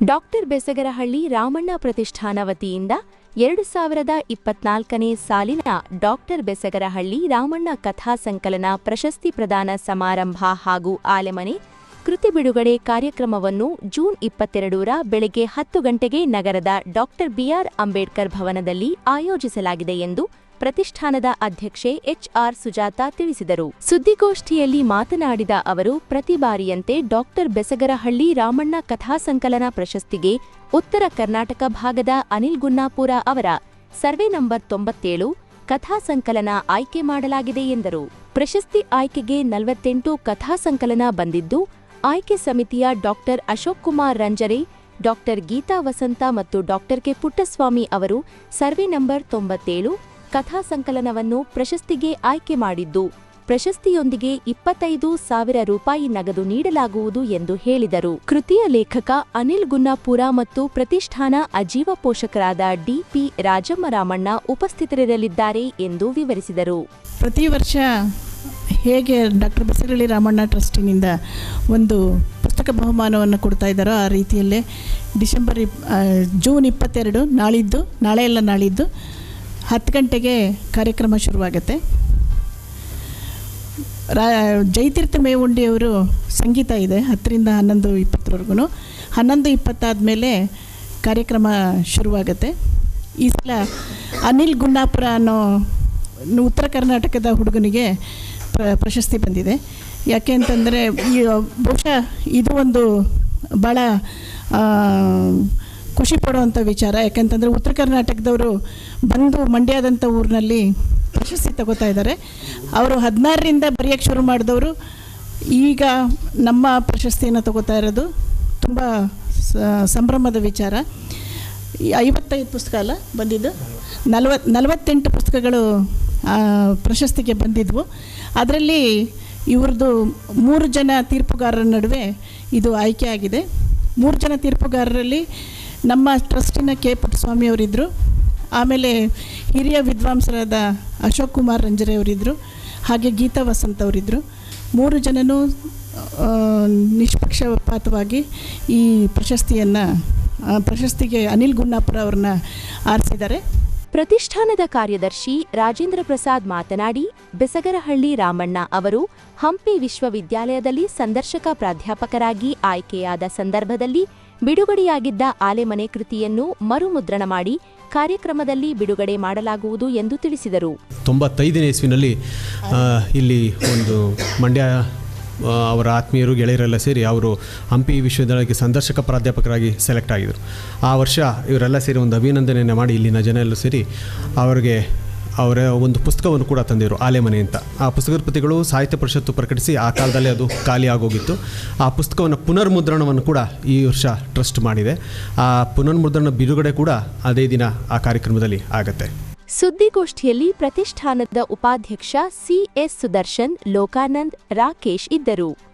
Doctor Besagarahalli Ramanna ಪ್ರತಿಷ್ಠಾನ ವತಿಯಿಂದ ಎರಡು ಸಾವಿರದ ಇಪ್ಪತ್ನಾಲ್ಕನೇ ಸಾಲಿನ ಡಾಕ್ಟರ್ ಬೆಸಗರಹಳ್ಳಿ ರಾಮಣ್ಣ ಕಥಾ ಸಂಕಲನ ಪ್ರಶಸ್ತಿ ಪ್ರದಾನ ಸಮಾರಂಭ ಹಾಗೂ ಆಲೆಮನೆ ಕೃತಿ ಬಿಡುಗಡೆ ಕಾರ್ಯಕ್ರಮವನ್ನು ಜೂನ್ ಇಪ್ಪತ್ತೆರಡರ ಬೆಳಗ್ಗೆ ಹತ್ತು ಗಂಟೆಗೆ ನಗರದ ಡಾಕ್ಟರ್ ಬಿಆರ್ ಅಂಬೇಡ್ಕರ್ ಭವನದಲ್ಲಿ ಆಯೋಜಿಸಲಾಗಿದೆ ಎಂದು ಪ್ರತಿಷ್ಠಾನದ ಅಧ್ಯಕ್ಷೆ ಎಚ್ಆರ್ ಸುಜಾತ ತಿಳಿಸಿದರು. ಸುದ್ದಿಗೋಷ್ಠಿಯಲ್ಲಿ ಮಾತನಾಡಿದ ಅವರು, ಪ್ರತಿ ಬಾರಿಯಂತೆ ಡಾಕ್ಟರ್ ಬೆಸಗರಹಳ್ಳಿ ರಾಮಣ್ಣ ಕಥಾ ಸಂಕಲನ ಪ್ರಶಸ್ತಿಗೆ ಉತ್ತರ ಕರ್ನಾಟಕ ಭಾಗದ ಅನಿಲ್ ಗುನ್ನಾಪುರ ಅವರ ಸರ್ವೆ ನಂಬರ್ ತೊಂಬತ್ತೇಳು ಕಥಾ ಸಂಕಲನ ಆಯ್ಕೆ ಮಾಡಲಾಗಿದೆ ಎಂದರು. ಪ್ರಶಸ್ತಿ ಆಯ್ಕೆಗೆ ನಲವತ್ತೆಂಟು ಕಥಾ ಸಂಕಲನ ಬಂದಿದ್ದು, ಆಯ್ಕೆ ಸಮಿತಿಯ ಡಾಕ್ಟರ್ ಅಶೋಕ್ ಕುಮಾರ್ ರಂಜರೆ, ಡಾಕ್ಟರ್ ಗೀತಾ ವಸಂತ ಮತ್ತು ಡಾಕ್ಟರ್ ಕೆ ಪುಟ್ಟಸ್ವಾಮಿ ಅವರು ಸರ್ವೆ ನಂಬರ್ ತೊಂಬತ್ತೇಳು ಕಥಾ ಸಂಕಲನವನ್ನು ಪ್ರಶಸ್ತಿಗೆ ಆಯ್ಕೆ ಮಾಡಿದ್ದು, ಪ್ರಶಸ್ತಿಯೊಂದಿಗೆ ಇಪ್ಪತ್ತೈದು ಸಾವಿರ ರೂಪಾಯಿ ನಗದು ನೀಡಲಾಗುವುದು ಎಂದು ಹೇಳಿದರು. ಕೃತಿಯ ಲೇಖಕ ಅನಿಲ್ ಗುನ್ನಾಪುರ ಮತ್ತು ಪ್ರತಿಷ್ಠಾನ ಅಜೀವ ಪೋಷಕರಾದ ಡಿಪಿ ರಾಜಮ್ಮ ರಾಮಣ್ಣ ಉಪಸ್ಥಿತರಿರಲಿದ್ದಾರೆ ಎಂದು ವಿವರಿಸಿದರು. ಪ್ರತಿ ವರ್ಷ ಹೇಗೆ ಡಾಕ್ಟರ್ ಬಸರಳ್ಳಿ ರಾಮಣ್ಣ ಟ್ರಸ್ಟಿನಿಂದ ಒಂದು ಪುಸ್ತಕ ಬಹುಮಾನವನ್ನು ಕೊಡ್ತಾ ಇದ್ದಾರೋ ಆ ರೀತಿಯಲ್ಲೇ ಡಿಸೆಂಬರ್ ಜೂನ್ ಇಪ್ಪತ್ತೆರಡು ನಾಳಿದ್ದು ನಾಳೆ ಎಲ್ಲ ನಾಳಿದ್ದು ಹತ್ತು ಗಂಟೆಗೆ ಕಾರ್ಯಕ್ರಮ ಶುರುವಾಗುತ್ತೆ. ರಾ ಜಯತೀರ್ಥ ಮೇವುಂಡಿಯವರು ಸಂಗೀತ ಇದೆ, ಹತ್ತರಿಂದ ಹನ್ನೊಂದು ಇಪ್ಪತ್ತರವರೆಗೂ ಹನ್ನೊಂದು ಇಪ್ಪತ್ತಾದಮೇಲೆ ಕಾರ್ಯಕ್ರಮ ಶುರುವಾಗುತ್ತೆ. ಈ ಸಲ ಅನಿಲ್ ಗುಂಡಾಪುರ ಅನ್ನೋ ಉತ್ತರ ಕರ್ನಾಟಕದ ಹುಡುಗನಿಗೆ ಪ್ರ, ಪ್ರಶಸ್ತಿ ಬಂದಿದೆ. ಯಾಕೆ ಅಂತಂದರೆ, ಈ, ಬಹುಶಃ ಇದು ಒಂದು ಭಾಳ ಖುಷಿ ಪಡುವಂಥ ವಿಚಾರ. ಯಾಕೆಂತಂದರೆ ಉತ್ತರ ಕರ್ನಾಟಕದವರು ಬಂದು ಮಂಡ್ಯದಂಥ ಊರಿನಲ್ಲಿ ಪ್ರಶಸ್ತಿ ತಗೋತಾ ಇದ್ದಾರೆ. ಅವರು ಹದಿನಾರರಿಂದ ಬರೆಯೋಕ್ಕೆ ಶುರು ಮಾಡಿದವರು ಈಗ ನಮ್ಮ ಪ್ರಶಸ್ತಿಯನ್ನು ತಗೋತಾ ಇರೋದು ತುಂಬ ಸಂಭ್ರಮದ ವಿಚಾರ. ಐವತ್ತೈದು ಪುಸ್ತಕ ಅಲ್ಲ ಬಂದಿದ್ದು? ನಲವತ್ತು ನಲವತ್ತೆಂಟು ಪುಸ್ತಕಗಳು ಪ್ರಶಸ್ತಿಗೆ ಬಂದಿದ್ವು. ಅದರಲ್ಲಿ ಇವ್ರದ್ದು ಮೂರು ಜನ ತೀರ್ಪುಗಾರರ ನಡುವೆ ಇದು ಆಯ್ಕೆ ಆಗಿದೆ. ಮೂರು ಜನ ತೀರ್ಪುಗಾರರಲ್ಲಿ ನಮ್ಮ ಟ್ರಸ್ಟಿನ ಕೆ ಪುಟ್ಟಸ್ವಾಮಿ ಅವರಿದ್ದರು ಆಮೇಲೆ ಹಿರಿಯ ವಿದ್ವಾಂಸರಾದ ಅಶೋಕ್ ಕುಮಾರ್ ರಂಜರೆ ಅವರಿದ್ದರು ಹಾಗೆ ಗೀತಾ ವಸಂತ್ ಅವರಿದ್ದರು ಮೂರು ಜನನೂ ನಿಷ್ಪಕ್ಷಪಾತವಾಗಿ ಈ ಪ್ರಶಸ್ತಿಯನ್ನು ಪ್ರಶಸ್ತಿಗೆ ಅನಿಲ್ ಗುನ್ನಾಪುರ ಅವ್ರನ್ನ ಆರಿಸಿದ್ದಾರೆ. ಪ್ರತಿಷ್ಠಾನದ ಕಾರ್ಯದರ್ಶಿ ರಾಜೇಂದ್ರ ಪ್ರಸಾದ್ ಮಾತನಾಡಿ, ಬೆಸಗರಹಳ್ಳಿ ರಾಮಣ್ಣ ಅವರು ಹಂಪಿ ವಿಶ್ವವಿದ್ಯಾಲಯದಲ್ಲಿ ಸಂದರ್ಶಕ ಪ್ರಾಧ್ಯಾಪಕರಾಗಿ ಆಯ್ಕೆಯಾದ ಸಂದರ್ಭದಲ್ಲಿ ಬಿಡುಗಡೆಯಾಗಿದ್ದ ಆಲೆಮನೆ ಕೃತಿಯನ್ನು ಮರುಮುದ್ರಣ ಮಾಡಿ ಕಾರ್ಯಕ್ರಮದಲ್ಲಿ ಬಿಡುಗಡೆ ಮಾಡಲಾಗುವುದು ಎಂದು ತಿಳಿಸಿದರು. ತೊಂಬತ್ತೈದನೇ ಇಸ್ವಿನಲ್ಲಿ ಇಲ್ಲಿ ಒಂದು ಮಂಡ್ಯ ಅವರ ಆತ್ಮೀಯರು, ಗೆಳೆಯರೆಲ್ಲ ಸೇರಿ ಅವರು ಹಂಪಿ ವಿಶ್ವವಿದ್ಯಾಲಯಕ್ಕೆ ಸಂದರ್ಶಕ ಪ್ರಾಧ್ಯಾಪಕರಾಗಿ ಸೆಲೆಕ್ಟ್ ಆಗಿದ್ದರು ಆ ವರ್ಷ ಇವರೆಲ್ಲ ಸೇರಿ ಒಂದು ಅಭಿನಂದನೆಯನ್ನು ಮಾಡಿ ಇಲ್ಲಿನ ಜನ ಸೇರಿ ಅವರಿಗೆ ಅವರ ಒಂದು ಪುಸ್ತಕವನ್ನು ಕೂಡ ತಂದಿರು ಆಲೆಮನೆ ಅಂತ. ಆ ಪುಸ್ತಕದ ಪ್ರತಿಗಳು ಸಾಹಿತ್ಯ ಪರಿಷತ್ತು ಪ್ರಕಟಿಸಿ ಆ ಕಾಲದಲ್ಲೇ ಅದು ಖಾಲಿ ಆಗೋಗಿತ್ತು. ಆ ಪುಸ್ತಕವನ್ನು ಪುನರ್ಮುದ್ರಣವನ್ನು ಕೂಡ ಈ ವರ್ಷ ಟ್ರಸ್ಟ್ ಮಾಡಿದೆ. ಆ ಪುನರ್ಮುದ್ರಣ ಬಿಡುಗಡೆ ಕೂಡ ಅದೇ ದಿನ ಆ ಕಾರ್ಯಕ್ರಮದಲ್ಲಿ ಆಗುತ್ತೆ. ಸುದ್ದಿಗೋಷ್ಠಿಯಲ್ಲಿ ಪ್ರತಿಷ್ಠಾನದ ಉಪಾಧ್ಯಕ್ಷ ಸಿಎಸ್ ಸುದರ್ಶನ್, ಲೋಕಾನಂದ್, ರಾಕೇಶ್ ಇದ್ದರು.